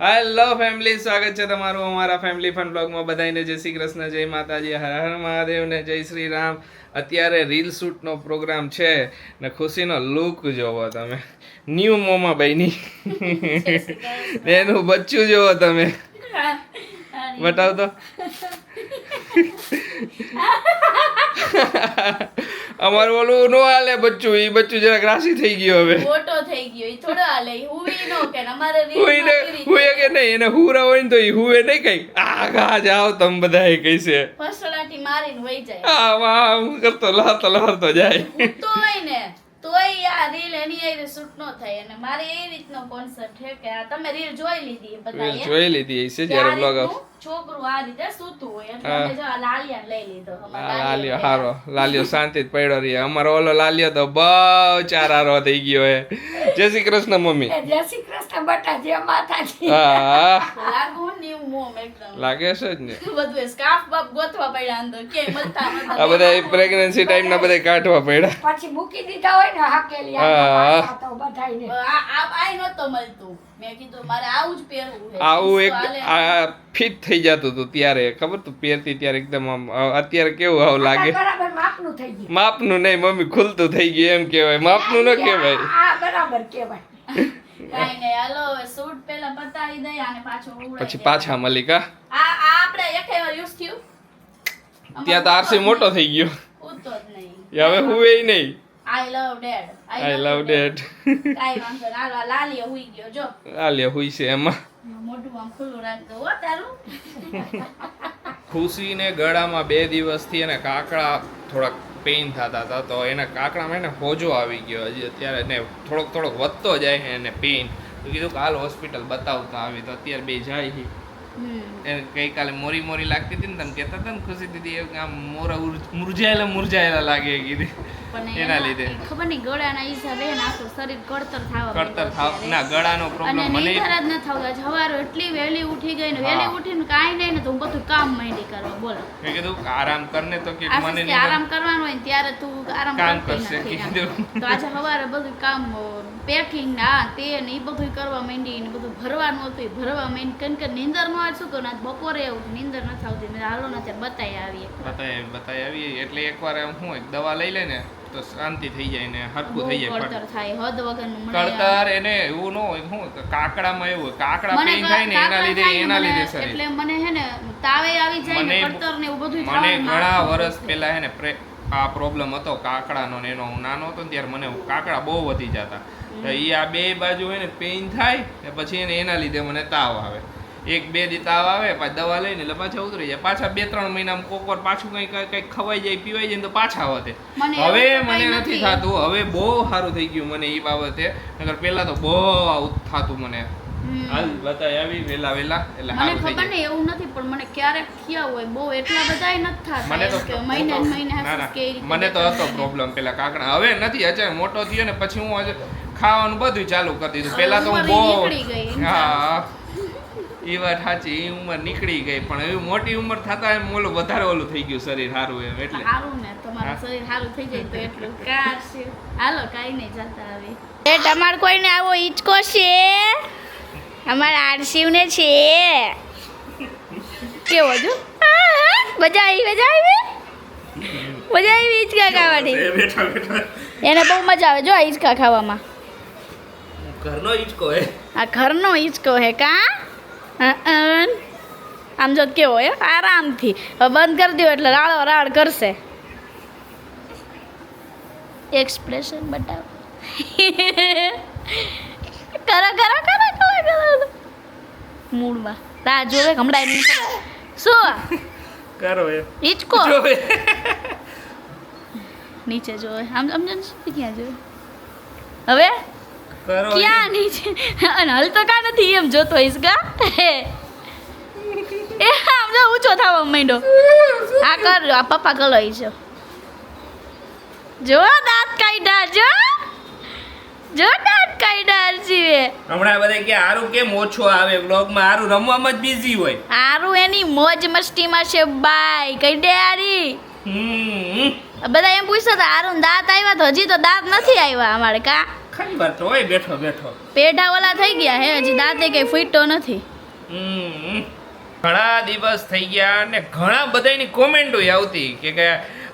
Hello family સ્વાગત છે તમારું અમારા ફેમિલી ફન બ્લોગમાં બધાને જય શ્રી કૃષ્ણ જય માતાજી હર હર મહાદેવ ને જય શ્રી રામ. અત્યારે રીલ શૂટનો પ્રોગ્રામ છે ને ખુશીનો લુક જોવો તમે. ન્યૂ મોમા બહેની એનું બચ્ચું જોવો તમે. બતાવ તો અમારું ઓલું નો હાલે બચ્ચું એ બચ્ચું જરાક રાશી થઈ ગયો હવે. મોટો થઈ ગયો ઈ થોડો હાલે ઈ નો કે અમારે હુઈ ને હુએ કે નહીં એને હુરા હોય ને તો એ હુએ નહીં કઈ. આ ગા જાવ તમ બધા એ કહીશે ફસડાટી મારીને વઈ જાય. આ વાહ હું કરતો લાતો લાતો જાય. તો હોય ને તોય આ રીલ એની આઈ શૂટ નો થાય અને મારે એ રીતનો કોન્સેપ્ટ છે કે આ તમે રીલ જોઈ લીધી બધા જોઈ લીધી છે જ્યારે બ્લોગ છોકરું આ રીતે સૂતું હોય એટલે જો આ લાલિયા લઈ લીધો. લાલિયો હારો. લાલિયો શાંતિ જ પડ્યો રહી. અમારો ઓલો લાલિયો તો બહુ ચારારો થઈ ગયો હે. જય શ્રી કૃષ્ણ મમ્મી. જય શ્રી કૃષ્ણ બટા જે માતાજી. હા લાગુ ને મોમ એકદમ. લાગે છે જ ને. બધું સ્કાર્ફ બાપ ગોતવા પડ્યા અંદર. કે મળતા નતા. આ બધા પ્રેગ્નન્સી ટાઈમ ના બધા કાઢવા પડ્યા. પછી મૂકી દીધા હોય ને હાકેલી આ તો બધાયને. આ આ આઈ નતો મળતું. આવું એક આ ફિટ થઈ જતું હતું ત્યારે ખબર? તું પહેરતી ત્યારે એકદમ આમ અત્યારે કેવું આવું લાગે? માપનું થઈ ગયું. માપનું નહીં મમ્મી ખુલતું થઈ ગયું એમ કહેવાય. માપનું ન કહેવાય. બરાબર કહેવાય. કાંઈ નહીં હાલો હવે સૂટ પહેલા બતાવી દઈએ અને પાછો પછી પાછા મલિકા આ આ આપણે એકે વાર યુઝ થયું? ત્યાં તો આરસી મોટો થઈ ગયો. હવે હું એ હવે નહીં. I love dad I love date કાંઈ વાંધો નહીં. હાલો આ લાલીએ હુઈ ગયો જો. આ હુઈ છે એમાં. મોઢું આમ ખુલ્લું રાખી હો તારું. ખુશીને ગળામાં બે દિવસથી એને કાકડા થોડાક પેઇન થતા હતા તો એના કાકડામાં એને હોજો આવી ગયો. હજી અત્યારે એને થોડોક થોડોક વધતો જાય છે એને પેઇન તો કીધું કે હાલ હોસ્પિટલ બતાવતા આવી તો અત્યારે બે જાય છે. એને ગઈકાલે મોરી મોરી લાગતી હતી ને તમે કહેતા હતા ને ખુશી દીદી એ આમ મોરા મુરઝાયેલા મુરઝાયેલા લાગે કીધી. પણ એના લીધે. ખબર નહીં ગળાના ઈજા ને આખું શરીર કડતર થવા કડતર થાવ ના ગળાનો પ્રોબ્લેમ મને નીંદર જ ન થવા સવારે એટલી વહેલી ઉઠી ગઈ ને વહેલી ઉઠીને કાંઈ નહીં ને તો હું બધું કામ માંડી કરવા બોલો. મેં કીધું આરામ કરને તો કે મને આશીષ કે નહીં આરામ કરવાનો હોય ત્યારે તું આરામ કામ કરશે, નથી તો આજે સવારે બધું કામ પેકિંગ ને આ તે ને એ બધું કરવા માંડી ને બધું ભરવાનું હતું એ ભરવા માંડી. કન કે નીંદર નો શું આજ બપોરે એવું નીંદર ન આવતી મેં હાલો ને અત્યારે બતાવી આવીએ. એટલે એકવાર એમ શું દવા લઈ લે ને તો શાંતિ થઈ જાય ને હરખું થઈ જાય કળતર થાય હદ વગરનું કળતર એને એવું ન હોય શું કાકડામાં એવું હોય કાકડા મને થાય ને એના લીધે એના લીધે શરીર. એટલે મને હે ને તાવે આવી જાય ને કળતર ને એવું બધું મને ઘણા વર્ષ પહેલા હે ને આ પ્રોબ્લેમ હતો કાકડાનો ને એનો. હું નાનો હતો ને ત્યારે મને કાકડા બહુ વધી જતા. તો એ આ બે બાજુ હોય ને પેઇન થાય ને પછી એને એના લીધે મને તાવ આવે. એક બે દી તાવ આવે પાછી દવા લઈને એટલે પાછા ઉતરી જાય. પાછા બે ત્રણ મહિનામાં કોકર વાર પાછું કઈ કઈ કંઈક ખવાઈ જાય પીવાઈ જાય તો પાછા વધે હવે મને નથી. થતું હવે બહુ સારું થઈ ગયું મને એ બાબતે. નકર પહેલા તો બહુ થતું મને. હાલ બતાય આવી વેલા વેલા એટલે મને ખબર નહીં એવું નથી પણ મને ક્યારેક થયા હોય બહુ એટલા બધાય નથી થતા. મને તો મહિને મહિને મને તો હતો પ્રોબ્લેમ પેલા કાકડા. હવે નથી અચાનક મોટો થયો ને પછી હું ખાવાનું બધું ચાલુ કરી દીધું. પેલા તો હું બહુ નીકળી ગઈ, એમ હા. એ વાત સાચી એ ઉંમર નીકળી ગઈ પણ એવી મોટી ઉંમર થતા એમ ઓલું વધારે ઓલું થઈ ગયું શરીર સારું એમ એટલે. સારું ને તમારું શરીર સારું થઈ જાય તો એટલું. કાઢશે હાલો કાંઈ નહીં જતા આવી એ તમારે કોઈને આવો ઈચકો છે? અમારા આરસીવને છે. કેવો જો મજા આવી મજા આવી? મજા આવી હિંચકા ખાવાની? એને બહુ મજા આવે જો ઈચકા હિંચકા ખાવામાં. ઘરનો હિંચકો હે. આ ઘરનો હિંચકો હે કા. આમ જો કેવો એ આરામથી. હવે બંધ કરી દો એટલે રાળો રાળ કરશે. એક્સપ્રેશન બતાવ. કરો કરો કરો કરો કરો. મૂડમાં રાહ જોવે હમણાં એની શું? કરો એ. હિંચકો. જોવે. નીચે જોવે. આમ આમ જો ક્યાં જોવે? હવે? ક્યાં નીચે અને હલતો કા નથી એમ જોતો હિસકા એ આમ જો ઊંચો થવા માંડ્યો. આ કર આ પપ્પા કલો છે. જો દાંત કાઢ્યા જો. જો દાંત કાઢ્યા જીવે હમણાં બધા કે હારું કેમ ઓછો આવે વ્લોગમાં? હારું રમવામાં જ બિઝી હોય. હારું એની મોજ મસ્તીમાં છે બાય કઈ દે હમ. બધા એમ પૂછતા હતા આરું દાંત આવ્યા તો હજી તો દાંત નથી આવ્યા અમારે કા? ખરી વાત હોય બેઠો બેઠો પેઢા ઓલા થઈ ગયા હે હજી દાંતે કઈ ફૂટતો નથી. ઘણા દિવસ થઈ ગયા અને ઘણા બધાની કોમેન્ટો આવતી કે કે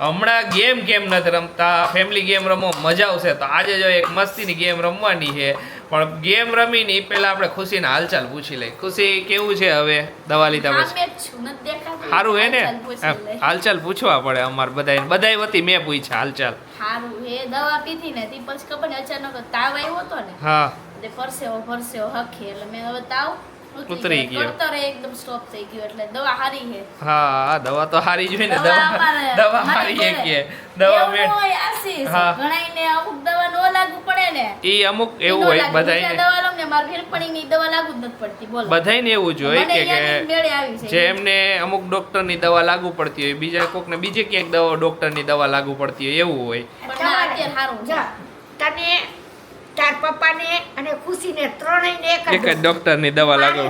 હમણાં ગેમ કેમ નથી રમતા? ફેમિલી ગેમ રમો મજા આવશે. તો આજે જો એક મસ્તીની ગેમ રમવાની છે. પણ ગેમ રમીને એ પહેલાં આપણે ખુશીને હાલચાલ પૂછી લઈ ખુશી કેવું છે હવે દવા લીધા પછી સારું હે ને? હાલચાલ પૂછવા પડે અમારે બધા બધાય વતી મેં પૂછ્યા હાલચાલ. હારું હે દવા પીધી ને તી પછી ખબર અચાનક તાવ આવ્યો હતો ને હા. એટલે પરસેવો પરસેવો હખી. એટલે મેં હવે તાવ ઉતરી ગયો. કળતર એકદમ સ્ટોપ થઈ ગયો એટલે દવા હારી હે હા દવા તો હારી જોઈએ ને દવા દવા હારી ઘરે. કે દવા મે આશીષ. હા. અમુક દવા નો લાગુ પડે ને. એ અમુક એવું હોય બધાય દવા લઉં ને મારે ભેરપણીની દવા લાગુ જ નથી પડતી. બધાય બધાયને એવું જ હોય કે કે જેમને આવી છે. જે એમને અમુક ડોક્ટરની દવા લાગુ પડતી હોય બીજા કોકને બીજે ક્યાંક દવા ડોક્ટરની દવા લાગુ પડતી હોય એવું હોય. પણ અત્યારે સારું જા, તને તાર પપ્પાને અને ખુશીને ત્રણેયને એક એક જ ડોક્ટરની દવા લાગો.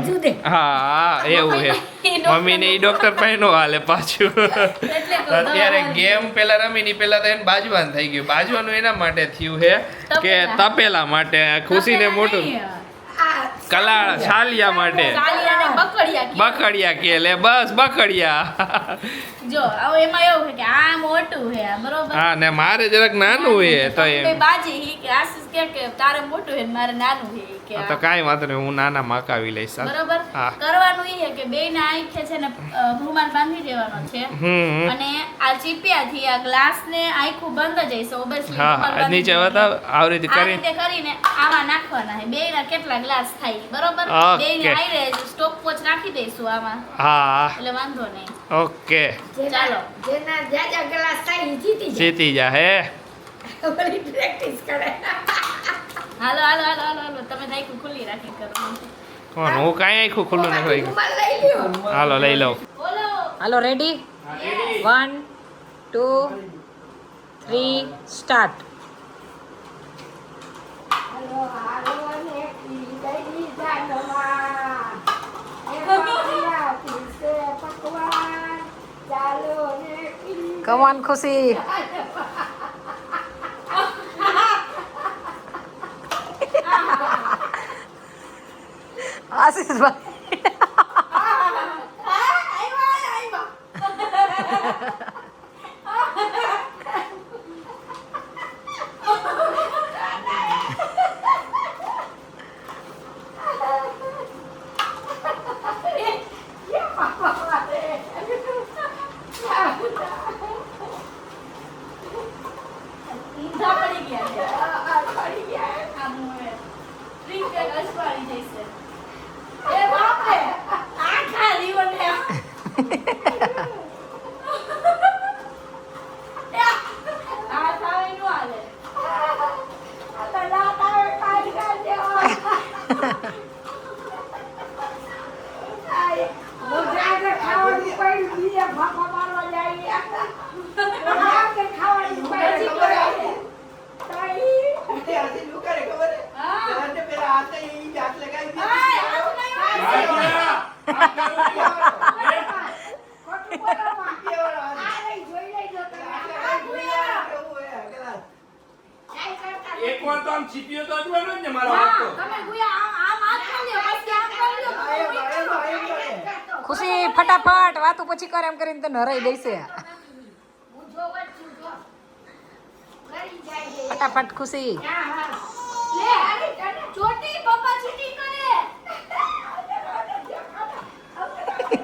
હા હા એવું છે. મમ્મી ને મમ્મીને એ ડોક્ટર પાસે નો હાલે પાછું. અત્યારે ગેમ પેલા રમીની પેલા તો એને બાજવાન થઈ ગયું. બાજવાનું એના માટે થયું છે કે તપેલા. માટે ખુશીને ને મોટું. કલાળ છાલિયા માટે. બકડિયા. કે લે બસ બકડિયા. જો હવે એમાં એવું છે કે આ મોટું છે બરોબર. હા ને મારે જરાક નાનું છે તો એ બાજી હી કે આશીષ કે કે તારે મોટું છે મારે નાનું છે કે તો કાંઈ વાંધો નહીં હું નાના મકાવી લઈશ. બરોબર. કરવાનું એ છે કે બેયના આંખે છે ને રૂમાલ બાંધી દેવાનો છે. અને આ ચીપિયાથી આ ગ્લાસ આખું બંધ જ હશે હા રૂમાલ હા બાંધી નીચે બતાવ આવી રીતે કરી રીતે કરીને આમાં નાખવાના છે. બેયના કેટલા ગ્લાસ થાય બરોબર. બેયને આઈ સ્ટોપ વોચ નાખી દઈશું આમાં. હા. એટલે વાંધો નહીં. ઓકે. ચાલો. જેના જાજા ગ્લાસ થાય જીતી જાય. જીતી જા હે. પ્રેક્ટિસ કરે. હાલો હાલો હાલો હાલો હાલો. તમે નાખ્યું ખુલ્લી રાખી કરો. હું કાંઈ આખું ખુલ્લું નથી હાલો લઈ લઉં હાલો ready one two three start. હાલો હાલો ને કી દઈ જાનમાં એ પાપિયા પીરસે પકવાન ચાલો ને કી કમાન ખુશી આશીષભાઈ ઊંધા પડી ગયા છે આમ હવે drink bag અજવાળી જશે. એ બાપ રે, આખા જીવનને આ- આ થાવે નો હાલે. આય, આવું નહીં હોય. એક વાર તો આમ છીપ્યો તો અજવાનો જ ને મારો હા, તમે ગુયા આમ- આમ હાથ કરી લ્યો, પછી આમ ખુશી ફટાફટ વાતું પછી કરે એમ કરીને તો નરાઈ દેશે. ફટાફટ ખુશી લે, ચોટી પપ્પા ચીટિંગ કરે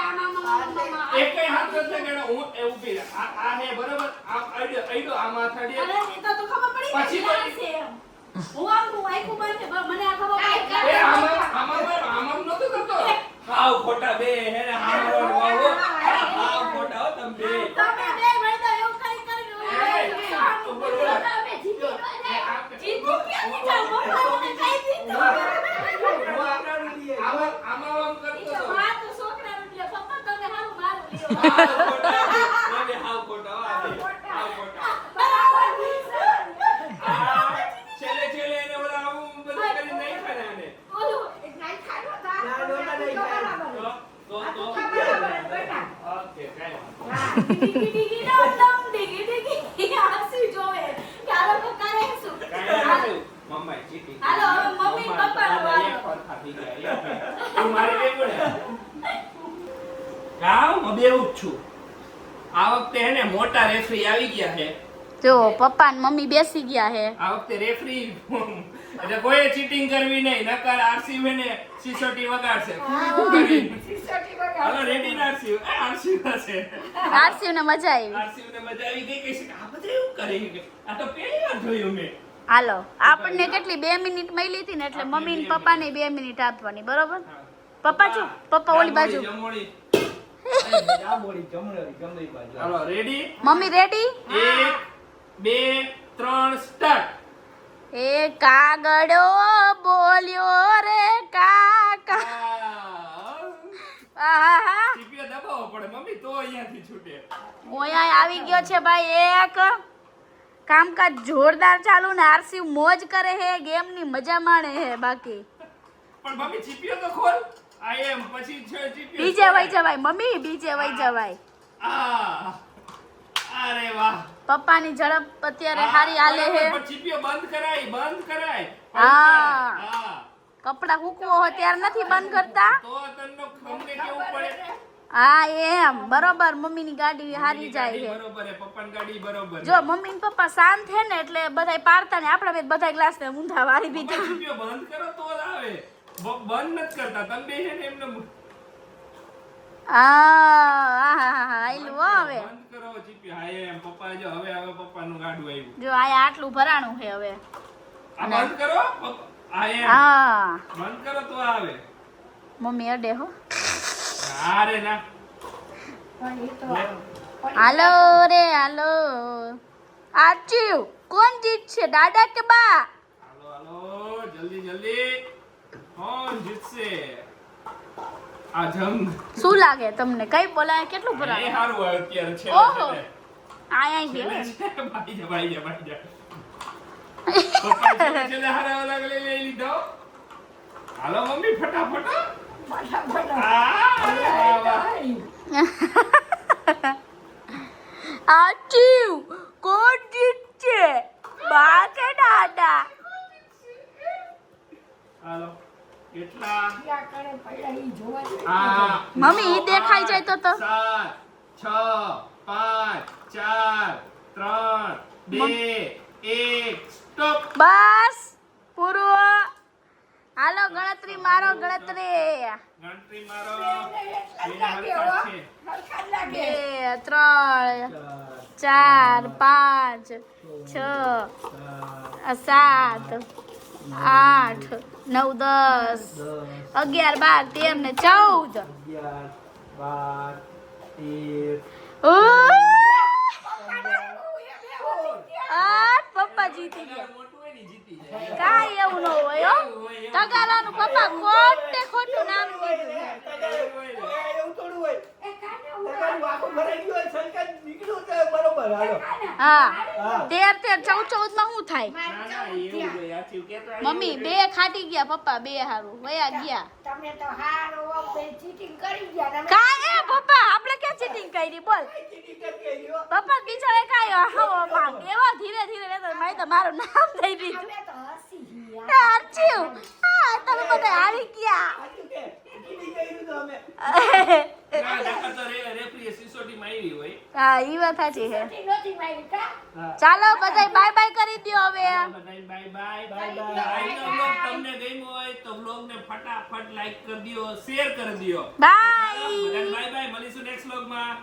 હે ખોટા હે પપ્પા હાવ ખોટા હે હાવ ખોટા હે બે બે ખોટા આ ઉપર છેલ્લા છેલ્લા ઉપર એકેય હાથ નથી લગાડ્યો. હું એ ઊભી રહે. આ આ હે બરોબર આમ અડ્યો અડ્યો આમ હાથ અડ્યો. અરે, એ તો તો ખબર પડી પછી પછી- હું આમ હું આખું બંધ મને આ ખબર પડી એ આમાં આમાં આમાં નહોતો કરતો હાવ ખોટા બે હે ને હાવ વાવો ખોટા હો તમે બે તમે બે ભાઈ તો એવું કરી કરીને એ, ઓલું સારું ઉપર કર્યું. ઓલા. તમે જીતી ગયા ને. એ આ- જીતું ક્યાંથી જાઓ? પપ્પા મને કહી દીધું. હું આમાં આમાં આમ કરતો ઈ તો હતો માં તો છોકરાનું લે. પપ્પા તમે હારું મારું લ્યો. હાવ ખોટા એ બે હાવ ખોટા હો આ બે. હાવ ખોટા બરાબર છે. આ છેલ્લે છેલ્લે એને ઓલા આવું બધું કરી નાખ્યા ને આને. ઓલું તો તો તો બેટા ઓકે કાંઈ વાંધો ડીગી ડીગી ડમ ડમ ડીગી ડીગી હાસી જોવે કે આ લોકો કરે શું કાંઈ નથી. મમ્માએ ચીટી કરી. હાલો, હવે મમ્મી મમ્મા તો મારી ભેગું ને? હા, હું બેવું જ છું. આ વખતે હે ને મોટા રેફરી આવી ગયા છે. જો પપ્પા ને મમ્મી બેસી ગયા હે આ વખતે રેફરી એટલે કોઈ ચીટિંગ કરવી નહીં નકર આરસીબી ને સિસોટી વગાડશે. સિસોટી વગાડ. હાલો રેડી આરસી આરસી હશે આરસીવ ને મજા આવી. આરસી ને મજા આવી ગઈ કે આ બધું એવું કરે આ તો પહેલી વાર જોયું મેં. હાલો આપણને કેટલી બે મિનિટ મળી હતી ને એટલે મમ્મી ને પપ્પા ને બે મિનિટ આપવાની બરોબર? પપ્પા ચૂપ પપ્પા ઓલી બાજુ. હાલો રેડી મમ્મી રેડી એક બે ત્રણ સ્ટાર્ટ એ કાગડો બોલ્યો રે કાકા. આહાહા. ટીપીઓ દબાવવો પડે મમ્મી તો અહીંયાથી છૂટે. ઓયા આવી ગયો છે ભાઈ એક. કામકાજ જોરદાર ચાલુ ને આરસી મોજ કરે હે ગેમની મજા માણે હે બાકી. પણ મમ્મી ચીપીઓ તો ખોલ. એમ પછી છે બીજે વઈ જવાય મમ્મી બીજે વઈ જવાય. આ અરે વાહ. પપ્પાની ઝડપ અત્યારે હારી હાલે હે. ચીપીઓ બંધ કરાય બંધ કરાય. હા. હા. કપડા હૂકવો હોય ત્યારે નથી બંધ કરતા? તો તન્નો ખમને કેવું પડે? હા એમ. બરોબર મમ્મીની ગાડી હારી જાય છે બરોબર હે પપ્પાની ગાડી બરોબર જો મમ્મી ને પપ્પા શાંત હે ને એટલે બધાય પાડતા ને આપણે બે બધા ગ્લાસ ને ઊંધા વાળી બીજા બંધ કરો તો જ આવે. બંધ નથી કરતા. તમે બે છે ને એમને જો હવે હવે પપ્પાનું ગાડું આવ્યું જો આ આટલું ભરાણું છે હવે. બંધ કરો? હા. બંધ કરો તો આવે મમ્મી અડે હો. ના રે ના. પણ એ તો હાલો રે હાલો. આચ્યુ કોણ જીતશે દાદા કે બા? હાલો હાલો જલ્દી જલ્દી. કોણ જીતશે? આ જંગ. શું લાગે તમને? કઈ બોલાય? કેટલું એ ભરાણું હારું હોય અત્યારે છે ઓહો. આયા છે ભાઈ જા ભાઈ જા ભાઈ જા. પપ્પા હારા ઓલા લઈ લઈ લીધો. હાલો મમ્મી ફટાફટ ફટાફટ. આ વાહ, વાહ. આચ્યુ કોણ જીતશે? બા કે દાદા હાલો. મમ્મી, ઈ દેખાઈ જાય તો તો. સાત છ પાંચ ચાર ત્રણ બે એક સ્ટોપ. બસ પૂરું હાલો ગણતરી મારો ગણતરી. ગણતરી મારો. બે ત્રણ ચાર પાંચ છ સાત આઠ નવ દસ. અગિયાર બાર તેર ને ચૌદ. પપ્પા જીતી ગયા. કાંઈ એવું ન હોય તગારાનું પપ્પા ખોટે ખોટું નામ દીધું એ, એવું થોડું હોય. તમારું આખું ભરાઈ ગયું હોય, સંકટ નીકળ્યું તો બરોબર, હાલો. હા. તેર તેર ચૌદ ચૌદમાં શું થાય મમ્મી બે ખાટી ગયા પપ્પા બે હારું વયા ગયા. તમે તો હારો બે ચીટિંગ કરી ગયા તમે કાંઈ એ પપ્પા આપણે ક્યાં ચીટિંગ કરી? બોલ? પપ્પા બિચારે કાંઈ હવા એવા ધીરે ધીરે રહેતા તો મારું નામ થઈ દીધું. અમે તો હસી ગયા. એ અર્ચ્યું હા તમે બધા આવી ગયા સાચું કે? ચીટી કર્યું તો અમે. ના નકર તો રે- રેફરીએ સિસોટીમાં આવી હોય હા ઈ વાત સાચી છે. ચાલો બધા બાય બાય કરી દ્યો હવે. બધાય બાય બાય બાય. આજનો તમને ગમ્યો હોય તો બ્લોગ ને ફટાફટ લાઈક કરી દો શેર કરી દો બાય બાય બાય મળીશું નેક્સ્ટ વ્લોગમાં